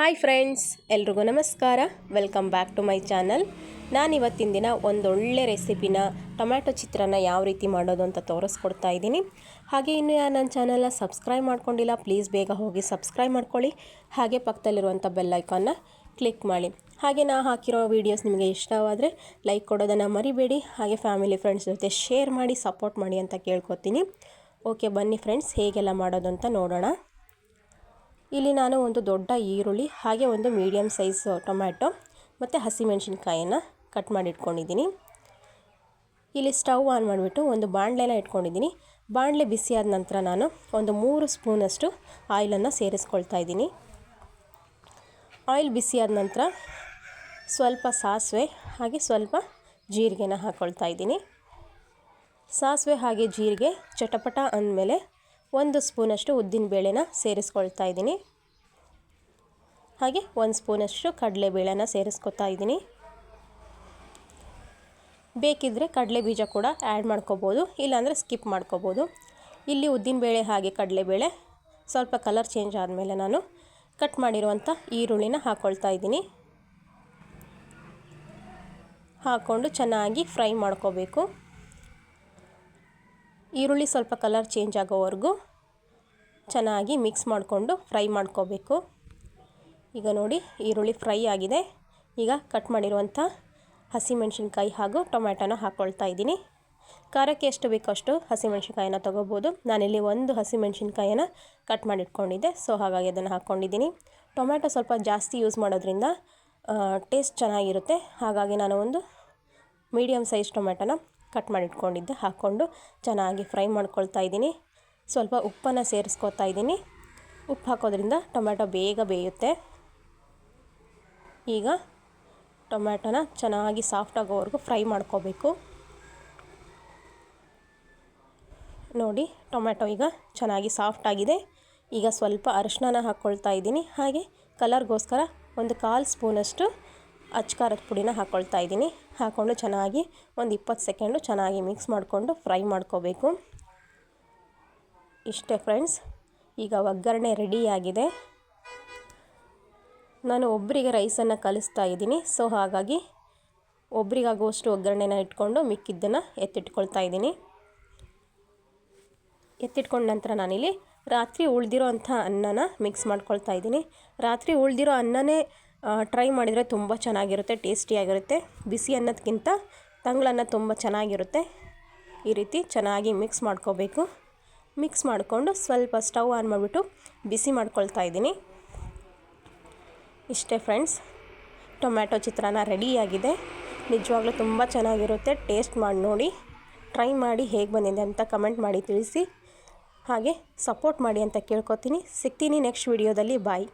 Hi friends, ಎಲ್ರಿಗೂ ನಮಸ್ಕಾರ. Welcome back to my channel ನಾನು ಇವತ್ತಿನ ದಿನ ಒಂದೊಳ್ಳೆ ರೆಸಿಪಿನ, ಟೊಮ್ಯಾಟೊ ಚಿತ್ರನ ಯಾವ ರೀತಿ ಮಾಡೋದು ಅಂತ ತೋರಿಸ್ಕೊಡ್ತಾ ಇದ್ದೀನಿ. ಹಾಗೆ ಇನ್ನು ಯಾರು ನನ್ನ ಚಾನಲ್ನ ಸಬ್ಸ್ಕ್ರೈಬ್ ಮಾಡ್ಕೊಂಡಿಲ್ಲ ಪ್ಲೀಸ್ ಬೇಗ ಹೋಗಿ ಸಬ್ಸ್ಕ್ರೈಬ್ ಮಾಡ್ಕೊಳ್ಳಿ. ಹಾಗೆ ಪಕ್ಕದಲ್ಲಿರುವಂಥ ಬೆಲ್ ಐಕಾನ್ನ ಕ್ಲಿಕ್ ಮಾಡಿ. ಹಾಗೆ ನಾ ಹಾಕಿರೋ ವೀಡಿಯೋಸ್ ನಿಮಗೆ ಇಷ್ಟವಾದರೆ ಲೈಕ್ ಕೊಡೋದನ್ನು ಮರಿಬೇಡಿ. ಹಾಗೆ ಫ್ಯಾಮಿಲಿ ಫ್ರೆಂಡ್ಸ್ ಜೊತೆ ಶೇರ್ ಮಾಡಿ ಸಪೋರ್ಟ್ ಮಾಡಿ ಅಂತ ಕೇಳ್ಕೊತೀನಿ. ಓಕೆ ಬನ್ನಿ ಫ್ರೆಂಡ್ಸ್ ಹೇಗೆಲ್ಲ ಮಾಡೋದು ಅಂತ ನೋಡೋಣ. ಇಲ್ಲಿ ನಾನು ಒಂದು ದೊಡ್ಡ ಈರುಳ್ಳಿ, ಹಾಗೆ ಒಂದು ಮೀಡಿಯಮ್ ಸೈಜ್ ಟೊಮ್ಯಾಟೊ ಮತ್ತು ಹಸಿಮೆಣಸಿನ್ಕಾಯನ್ನು ಕಟ್ ಮಾಡಿ ಇಟ್ಕೊಂಡಿದ್ದೀನಿ ಇಲ್ಲಿ ಸ್ಟವ್ ಆನ್ ಮಾಡಿಬಿಟ್ಟು ಒಂದು ಬಾಣಲೆನ ಇಟ್ಕೊಂಡಿದ್ದೀನಿ. ಬಾಣಲೆ ಬಿಸಿಯಾದ ನಂತರ ನಾನು ಒಂದು ಮೂರು ಸ್ಪೂನಷ್ಟು ಆಯಿಲನ್ನು ಸೇರಿಸ್ಕೊಳ್ತಾ ಇದ್ದೀನಿ. ಆಯಿಲ್ ಬಿಸಿಯಾದ ನಂತರ ಸ್ವಲ್ಪ ಸಾಸಿವೆ, ಹಾಗೆ ಸ್ವಲ್ಪ ಜೀರಿಗೆನ ಹಾಕ್ಕೊಳ್ತಾ ಇದ್ದೀನಿ. ಸಾಸಿವೆ, ಹಾಗೆ ಜೀರಿಗೆ ಚಟಪಟ ಅಂದಮೇಲೆ ಒಂದು ಸ್ಪೂನಷ್ಟು ಉದ್ದಿನಬೇಳೆನ ಸೇರಿಸ್ಕೊಳ್ತಾ ಇದ್ದೀನಿ. ಹಾಗೆ ಒಂದು ಸ್ಪೂನಷ್ಟು ಕಡಲೆಬೇಳೆನ ಸೇರಿಸ್ಕೊತಾ ಇದ್ದೀನಿ. ಬೇಕಿದ್ದರೆ ಕಡಲೆ ಬೀಜ ಕೂಡ ಆ್ಯಡ್ ಮಾಡ್ಕೋಬೋದು, ಇಲ್ಲಾಂದರೆ ಸ್ಕಿಪ್ ಮಾಡ್ಕೋಬೋದು. ಇಲ್ಲಿ ಉದ್ದಿನಬೇಳೆ ಹಾಗೆ ಕಡಲೆಬೇಳೆ ಸ್ವಲ್ಪ ಕಲರ್ ಚೇಂಜ್ ಆದಮೇಲೆ ನಾನು ಕಟ್ ಮಾಡಿರುವಂಥ ಈರುಳ್ಳಿನ ಹಾಕ್ಕೊಳ್ತಾ ಇದ್ದೀನಿ. ಹಾಕ್ಕೊಂಡು ಚೆನ್ನಾಗಿ ಫ್ರೈ ಮಾಡ್ಕೋಬೇಕು. ಈರುಳ್ಳಿ ಸ್ವಲ್ಪ ಕಲರ್ ಚೇಂಜ್ ಆಗೋವರೆಗೂ ಚೆನ್ನಾಗಿ ಮಿಕ್ಸ್ ಮಾಡಿಕೊಂಡು ಫ್ರೈ ಮಾಡ್ಕೋಬೇಕು. ಈಗ ನೋಡಿ ಈರುಳ್ಳಿ ಫ್ರೈ ಆಗಿದೆ. ಈಗ ಕಟ್ ಮಾಡಿರುವಂಥ ಹಸಿಮೆಣ್ಸಿನ್ಕಾಯಿ ಹಾಗೂ ಟೊಮ್ಯಾಟೊನ ಹಾಕ್ಕೊಳ್ತಾ ಇದ್ದೀನಿ. ಖಾರಕ್ಕೆ ಎಷ್ಟು ಬೇಕೋ ಅಷ್ಟು ಹಸಿಮೆಣ್ಸಿನ್ಕಾಯಿನ ತೊಗೋಬೋದು. ನಾನಿಲ್ಲಿ ಒಂದು ಹಸಿಮೆಣ್ಸಿನ್ಕಾಯಿನ ಕಟ್ ಮಾಡಿಟ್ಕೊಂಡಿದ್ದೆ, ಸೊ ಹಾಗಾಗಿ ಅದನ್ನು ಹಾಕ್ಕೊಂಡಿದ್ದೀನಿ. ಟೊಮ್ಯಾಟೊ ಸ್ವಲ್ಪ ಜಾಸ್ತಿ ಯೂಸ್ ಮಾಡೋದ್ರಿಂದ ಟೇಸ್ಟ್ ಚೆನ್ನಾಗಿರುತ್ತೆ. ಹಾಗಾಗಿ ನಾನು ಒಂದು ಮೀಡಿಯಮ್ ಸೈಜ್ ಟೊಮ್ಯಾಟೊನ ಕಟ್ ಮಾಡಿ ಇಟ್ಕೊಂಡಿದ್ದೆ ಹಾಕ್ಕೊಂಡು ಚೆನ್ನಾಗಿ ಫ್ರೈ ಮಾಡ್ಕೊಳ್ತಾ ಇದ್ದೀನಿ. ಸ್ವಲ್ಪ ಉಪ್ಪನ್ನು ಸೇರಿಸ್ಕೊತಾ ಇದ್ದೀನಿ. ಉಪ್ಪು ಹಾಕೋದ್ರಿಂದ ಟೊಮ್ಯಾಟೊ ಬೇಗ ಬೇಯುತ್ತೆ. ಈಗ ಟೊಮ್ಯಾಟೊನ ಚೆನ್ನಾಗಿ ಸಾಫ್ಟ್ ಆಗೋವರೆಗೂ ಫ್ರೈ ಮಾಡ್ಕೋಬೇಕು. ನೋಡಿ, ಟೊಮ್ಯಾಟೊ ಈಗ ಚೆನ್ನಾಗಿ ಸಾಫ್ಟ್ ಆಗಿದೆ. ಈಗ ಸ್ವಲ್ಪ ಅರಿಶಿನ ಹಾಕ್ಕೊಳ್ತಾ ಇದ್ದೀನಿ. ಹಾಗೆ ಕಲರ್ಗೋಸ್ಕರ ಒಂದು ಕಾಲು ಸ್ಪೂನಷ್ಟು ಅಚ್ಕಾರದ ಪುಡಿನ ಹಾಕ್ಕೊಳ್ತಾ ಇದ್ದೀನಿ. ಹಾಕ್ಕೊಂಡು ಚೆನ್ನಾಗಿ ಒಂದು ಇಪ್ಪತ್ತು ಸೆಕೆಂಡು ಚೆನ್ನಾಗಿ ಮಿಕ್ಸ್ ಮಾಡಿಕೊಂಡು ಫ್ರೈ ಮಾಡ್ಕೋಬೇಕು. ಇಷ್ಟೇ ಫ್ರೆಂಡ್ಸ್, ಈಗ ಒಗ್ಗರಣೆ ರೆಡಿಯಾಗಿದೆ. ನಾನು ಒಬ್ಬರಿಗೆ ರೈಸನ್ನು ಕಲಿಸ್ತಾ ಇದ್ದೀನಿ. ಸೊ, ಹಾಗಾಗಿ ಒಬ್ರಿಗಾಗುವಷ್ಟು ಒಗ್ಗರಣೆನ ಇಟ್ಕೊಂಡು ಮಿಕ್ಕಿದ್ದನ್ನು ಎತ್ತಿಟ್ಕೊಳ್ತಾ ಇದ್ದೀನಿ. ಎತ್ತಿಟ್ಕೊಂಡ ನಂತರ ನಾನಿಲ್ಲಿ ರಾತ್ರಿ ಉಳಿದಿರೋ ಅಂಥ ಅನ್ನನ ಮಿಕ್ಸ್ ಮಾಡ್ಕೊಳ್ತಾ ಇದ್ದೀನಿ. ರಾತ್ರಿ ಉಳಿದಿರೋ ಅನ್ನನೇ ಟ್ರೈ ಮಾಡಿದರೆ ತುಂಬ ಚೆನ್ನಾಗಿರುತ್ತೆ ಟೇಸ್ಟಿಯಾಗಿರುತ್ತೆ ಬಿಸಿ ಅನ್ನೋದಕ್ಕಿಂತ ತಂಗ್ಳನ್ನ ತುಂಬ ಚೆನ್ನಾಗಿರುತ್ತೆ. ಈ ರೀತಿ ಚೆನ್ನಾಗಿ ಮಿಕ್ಸ್ ಮಾಡ್ಕೋಬೇಕು. ಮಿಕ್ಸ್ ಮಾಡಿಕೊಂಡು ಸ್ವಲ್ಪ ಸ್ಟವ್ ಆನ್ ಮಾಡಿಬಿಟ್ಟು ಬಿಸಿ ಮಾಡ್ಕೊಳ್ತಾ ಇದ್ದೀನಿ. ಇಷ್ಟೇ ಫ್ರೆಂಡ್ಸ್ ಟೊಮ್ಯಾಟೊ ಚಿತ್ರಾನ್ನ ರೆಡಿಯಾಗಿದೆ ನಿಜವಾಗ್ಲೂ ತುಂಬ ಚೆನ್ನಾಗಿರುತ್ತೆ ಟೇಸ್ಟ್ ಮಾಡಿ ನೋಡಿ. ಟ್ರೈ ಮಾಡಿ ಹೇಗೆ ಬಂದಿದೆ ಅಂತ ಕಮೆಂಟ್ ಮಾಡಿ ತಿಳಿಸಿ. ಹಾಗೆ ಸಪೋರ್ಟ್ ಮಾಡಿ ಅಂತ ಕೇಳ್ಕೊತೀನಿ. ಸಿಗ್ತೀನಿ ನೆಕ್ಸ್ಟ್ ವಿಡಿಯೋದಲ್ಲಿ ಬಾಯ್